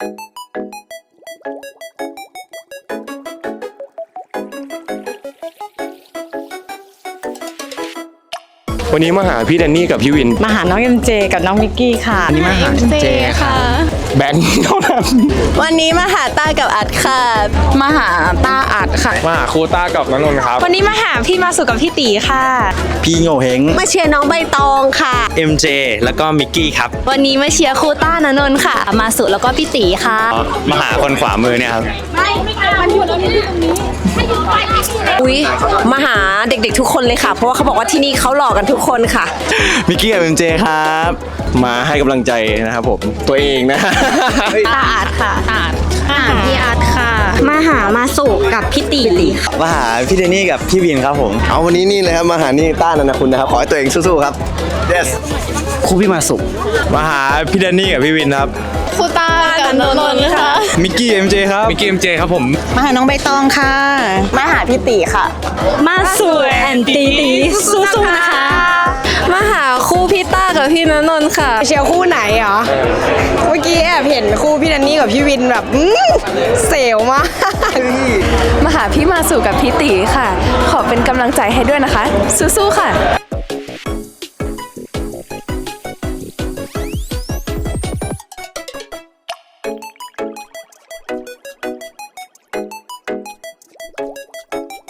วันนี้มาหาพี่แดนนี่กับพี่วิน มาหาน้องเอ็มเจกับน้องมิกกี้ค่ะนี่มาหาเจค่ะ แบงค์เท่านั้นวันนี้มาหาต้ากับอัดค่ะ มาหาต้าอัดค่ะ มาหาโคต้ากับนันนนท์ครับ วันนี้มาหาพี่มาสุกับพี่ตีค่ะ พี่โง่เฮงมาเชียร์น้องใบตองค่ะ MJ แล้วก็มิกกี้ครับ วันนี้มาเชียร์ครูต้านนนท์ค่ะ มาสุแล้วก็พี่ตีค่ะ มาหาคนขวามือเนี่ยครับ อุ๊ยมาหาเด็กๆทุกคนเลยค่ะ เพราะว่าเขาบอกว่าที่นี่เขาหล่อกันทุกคนค่ะ มิกกี้กับ MJ ครับ มาให้กำลังใจนะครับผมตัวเองนะ ตาอาดค่ะอาดมาหาพี่อาร์ตค่ะ มาหามาสุกับพี่ตีค่ะมาหาพี่เดนนี่กับพี่วินครับผม เอาวันนี้นี่เลยครับมาหานี่ต้านันทคุณนะครับ ขอให้ตัวเองสู้ๆครับ yes ครูพี่มาสุมาหาพี่แดนนี่กับพี่วินครับ ครูต้า กับนนท์ค่ะ มิกกี้เอ็มเจครับ มิกกี้เอ็มเจครับผม มาหาน้องใบตองค่ะ มาหาพี่ตีค่ะ มาสุแอนตีตีสู้ๆนะคะ มาหาคู่พี่ต้ากับพี่นนท์ค่ะ เชียร์คู่ไหนเหรอ เมื่อกี้แอบเห็นคู่พี่นันนี่กับพี่วินแบบอื้อเซลมากมาหาพี่มาสุกับพี่ตีค่ะ ขอเป็นกำลังใจให้ด้วยนะคะ สู้ๆค่ะ you